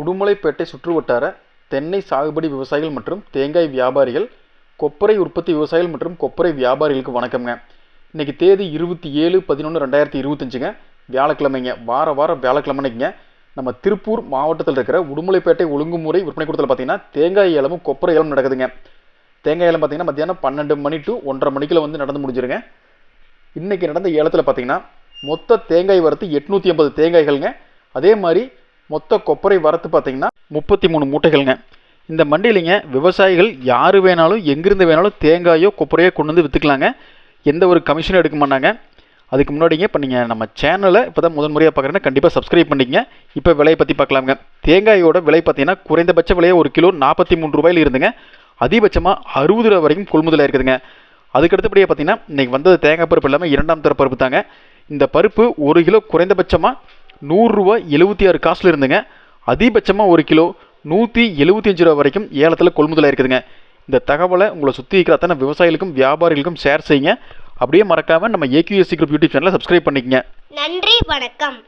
உடுமலைப்பேட்டை சுற்றுவட்டார தென்னை சாகுபடி விவசாயிகள் மற்றும் தேங்காய் வியாபாரிகள் கொப்பரை உற்பத்தி விவசாயிகள் மற்றும் கொப்பரை வியாபாரிகளுக்கு வணக்கம்ங்க. இன்றைக்கி தேதி இருபத்தி ஏழு பதினொன்று ரெண்டாயிரத்தி இருபத்தஞ்சுங்க. வியாழக்கிழமைங்க. வார வாரம் வியாழக்கிழமைங்க நம்ம திருப்பூர் மாவட்டத்தில் இருக்கிற உடுமலைப்பேட்டை ஒழுங்குமுறை விற்பனை கூடத்தில் பார்த்தீங்கன்னா தேங்காய் ஏலமும் கொப்பரை ஏலம் நடக்குதுங்க. தேங்காய் ஏலம் பார்த்தீங்கன்னா மத்தியானம் பன்னெண்டு மணி டு ஒன்றரை மணிக்குள்ள வந்து நடந்து முடிஞ்சிருங்க. இன்றைக்கி நடந்த ஏலத்தில் பார்த்தீங்கன்னா மொத்த தேங்காய் வரத்து எட்நூற்றி ஐம்பது தேங்காய்கள்ங்க. அதே மாதிரி மொத்த கொப்பரை வரத்து பார்த்தீங்கன்னா முப்பத்தி மூணு மூட்டைகள்ங்க. இந்த மண்டியிலிங்க விவசாயிகள் யார் வேணாலும் எங்கிருந்து வேணாலும் தேங்காயோ கொப்பரையோ கொண்டு வந்து விற்றுக்கலாங்க எந்த ஒரு கமிஷனும் எடுக்க மாட்டாங்க. அதுக்கு முன்னாடிங்க இப்போ நீங்கள் நம்ம சேனலை இப்போ தான் முதன் முறையாக பார்க்குறேன்னா கண்டிப்பாக சப்ஸ்கிரைப் பண்ணிக்கங்க. இப்போ விலையை பற்றி பார்க்கலாங்க தேங்காயோட விலை பார்த்தீங்கன்னா குறைந்தபட்ச விலையை ஒரு கிலோ நாற்பத்தி மூணு ரூபாயில் இருந்துங்க. அதிகபட்சமாக அறுபது ரூபா வரைக்கும் கொள்முதலாக இருக்குதுங்க அதுக்கு அடுத்தபடியாக பார்த்தீங்கன்னா இன்றைக்கி வந்தது தேங்காய் பருப்பு இல்லாமல் இரண்டாம் தர பருப்பு தாங்க. இந்த பருப்பு ஒரு கிலோ குறைந்தபட்சமாக நூறுரூவா எழுபத்தி ஆறு காசில் இருந்துங்க அதிகபட்சமாக ஒரு கிலோ நூற்றி எழுபத்தி அஞ்சு ரூபா வரைக்கும் ஏலத்தில் கொள்முதலாக இருக்குதுங்க இந்த தகவலை உங்களை சுற்றி இருக்கிற அத்தனை விவசாயிகளுக்கும் வியாபாரிகளுக்கும் ஷேர் செய்யுங்க. அப்படியே மறக்காமல் நம்ம ஏகியூஎஸ்சி குரூப் யூடியூப் சேனலை சப்ஸ்கிரைப் பண்ணிக்கங்க. நன்றி வணக்கம்.